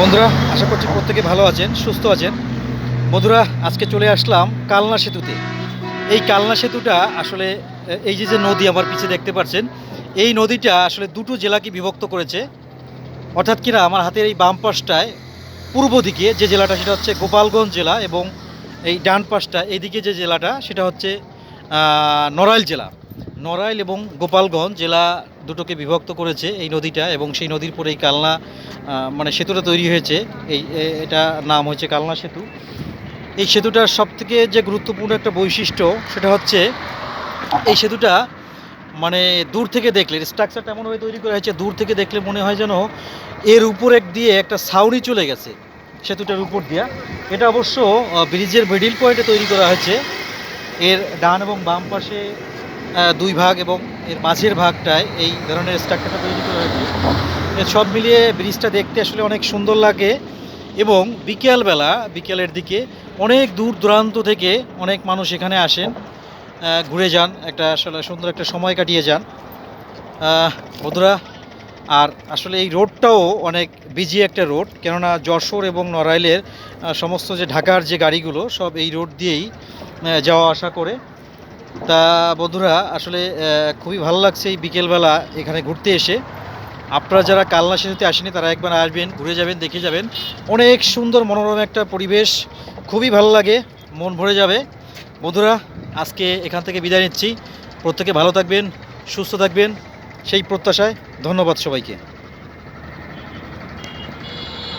বন্ধুরা, আশা করছি প্রত্যেকে ভালো আছেন, সুস্থ আছেন। বন্ধুরা, আজকে চলে আসলাম কালনা সেতুতে। এই কালনা সেতুটা আসলে এই যে যে নদী আমার পিছে দেখতে পাচ্ছেন, এই নদীটা আসলে দুটো জেলাকে বিভক্ত করেছে। অর্থাৎ কিনা, আমার হাতের এই বাম পাশটায়, পূর্ব দিকে যে জেলাটা, সেটা হচ্ছে গোপালগঞ্জ জেলা এবং এই ডান পাশটা, এইদিকে যে জেলাটা, সেটা হচ্ছে নড়াইল জেলা। নড়াইল এবং গোপালগঞ্জ জেলা দুটোকে বিভক্ত করেছে এই নদীটা এবং সেই নদীর পরে এই কালনা মানে সেতুটা তৈরি হয়েছে। এই এটা নাম হয়েছে কালনা সেতু। এই সেতুটার সবথেকে যে গুরুত্বপূর্ণ একটা বৈশিষ্ট্য সেটা হচ্ছে এই সেতুটা মানে দূর থেকে দেখলে স্ট্রাকচারটা এমনভাবে তৈরি করা হয়েছে, দূর থেকে দেখলে মনে হয় যেন এর উপর এক দিয়ে একটা সাউরি চলে গেছে সেতুটার উপর দিয়া। এটা অবশ্য ব্রিজের মিডিল পয়েন্টে তৈরি করা হয়েছে। এর ডান এবং বাম পাশে দুই ভাগ এবং এর মাঝের ভাগটায় এই ধরনের স্ট্রাকচারটা তৈরি করা হয়েছে। সব মিলিয়ে ব্রিজটা দেখতে আসলে অনেক সুন্দর লাগে এবং বিকেলবেলা, বিকেলের দিকে অনেক দূর দূরান্ত থেকে অনেক মানুষ এখানে আসেন ঘুরে যান, একটা আসলে সুন্দর একটা সময় কাটিয়ে যান। বন্ধুরা, আর আসলে এই রোডটাও অনেক বিজি একটা রোড, কেননা যশোর এবং নড়াইলের সমস্ত যে ঢাকার যে গাড়িগুলো, সব এই রোড দিয়েই যাওয়া আসা করে। তা বন্ধুরা, আসলে খুবই ভালো লাগছে এই বিকেলবেলা এখানে ঘুরতে এসে। আপনারা যারা কালনা সেতুতে আসেনি তারা একবার আসবেন, ঘুরে যাবেন, দেখে যাবেন। অনেক সুন্দর মনোরম একটা পরিবেশ, খুবই ভালো লাগে, মন ভরে যাবে। বন্ধুরা, আজকে এখান থেকে বিদায় নিচ্ছি। প্রত্যেকে ভালো থাকবেন, সুস্থ থাকবেন। সেই প্রত্যাশায় ধন্যবাদ সবাইকে।